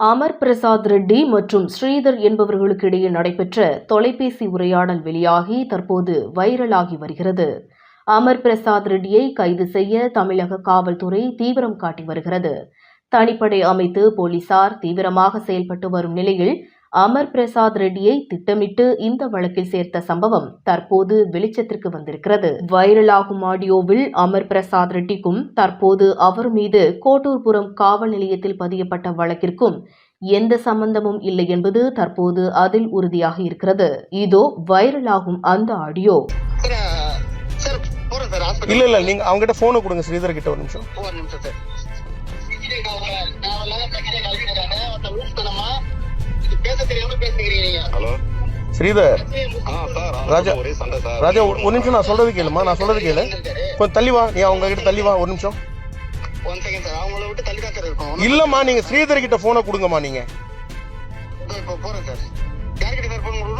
அமர் பிரசாத் ரெட்டி மற்றும் ஸ்ரீதர் என்பவர்களுக்கு இடையே நடைபெற்ற தொலைபேசி உரையாடல் வெளியாகி தற்போது வைரலாகி வருகிறது. அமர் பிரசாத் ரெட்டியை கைது செய்ய தமிழக காவல்துறை தீவிரம் காட்டி வருகிறது. தனிப்படை அமைத்து போலீசார் தீவிரமாக செயல்பட்டு வரும் நிலையில் அமர் பிரசாத் ரெட்டியை திட்டமிட்டு இந்த வழக்கில் சேர்த்த சம்பவம் தற்போது வெளிச்சத்திற்கு வந்திருக்கிறது. வைரலாகும் ஆடியோவில் அமர் பிரசாத் ரெட்டிக்கும் தற்போது அவர் மீது கோட்டூர்புரம் காவல் நிலையத்தில் பதியப்பட்ட வழக்கிற்கும் எந்த சம்பந்தமும் இல்லை என்பது தற்போது அதில் உறுதியாக இருக்கிறது. இதோ வைரலாகும் அந்த ஆடியோ. இல்ல இல்ல நீங்க அவங்க கிட்ட போனை கொடுங்க ஸ்ரீதர் கிட்ட ஒரு நிமிஷம். ஒரு நிமிஷம் சார். ஹலோ. ஸ்ரீதர். ஆ சார் ஆ, ராஜா. ராஜா ஒரு நிமிஷம் நான் சொல்றது கேளுமா? நான் சொல்றது கேளு. கொஞ்சம் தள்ளி வா. நீ அவங்க கிட்ட தள்ளி வா. ஒரு நிமிஷம். இல்லம்மா நீங்க ஸ்ரீதர் கிட்ட போனை கொடுங்கம்மா நீங்க.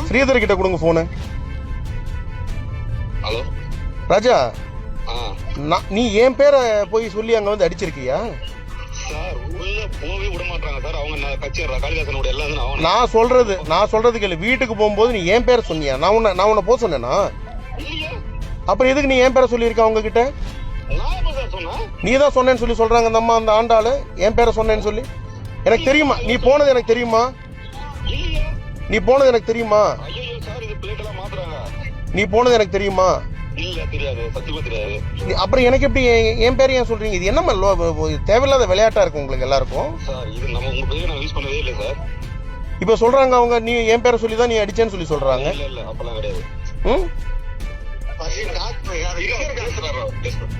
ஸ்ரீதர் கிட்ட கொடுங்க போனை ஹலோ. ராஜா நீ என் பேரை போய் சொல்லி அங்க வந்து அடிச்சிருக்கியா? சார் உள்ள போகவே விட மாட்டாங்க சார். அவங்க நான் கட்சி காளிதாசனோட எல்லாரும் அவன் நான் சொல்றது நான் சொல்றது கேளு. வீட்டுக்கு போகும்போது நீ என் பேரை சொன்னியா? நான் உன்னை நான் உன்னை போக சொன்னேனா? அப்புறம் எதுக்கு நீ என் பேரை சொல்லியிருக்க அவங்க கிட்ட நீ தான் சொன்னேன்னு சொல்லி சொல்றாங்க அந்த அம்மா அந்த ஆண்டாளு. என் பேரை சொன்னேன்னு சொல்லி. எனக்கு தெரியுமா? நீ போனது எனக்கு தெரியுமா? நீ போனது எனக்கு தெரியுமா? நீ போனது எனக்கு தெரியுமா? இல்ல தெரியாது. சத்தியமா தெரியாது. நீ- அப்புறம் எனக்கு எப்படி என் என் பேரை ஏன் சொல்றீங்க? இது என்னம்மா லோ- இது தேவையில்லாத விளையாட்டா இருக்கு உங்களுக்கு எல்லாருக்கும்? சார் இது நம்ம உங்க பேரை நான் யூஸ் பண்ணதே இல்ல சார். இப்ப சொல்றாங்க அவங்க நீ என் பேரை சொல்லி தான் நீ அடிச்சேன்னு சொல்லி சொல்றாங்க. இல்ல கிடையாது. ம்?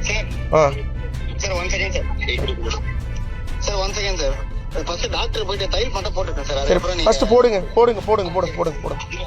சார் ஆ. Sir one second sir. Sir one second sir. First doctor போயிட்டு தையல் மட்டும் போட்டுருக்கேன் சார். ஃபர்ஸ்ட் போடுங்க போடுங்க போடுங்க போடுங்க போடுங்க. போடுங்க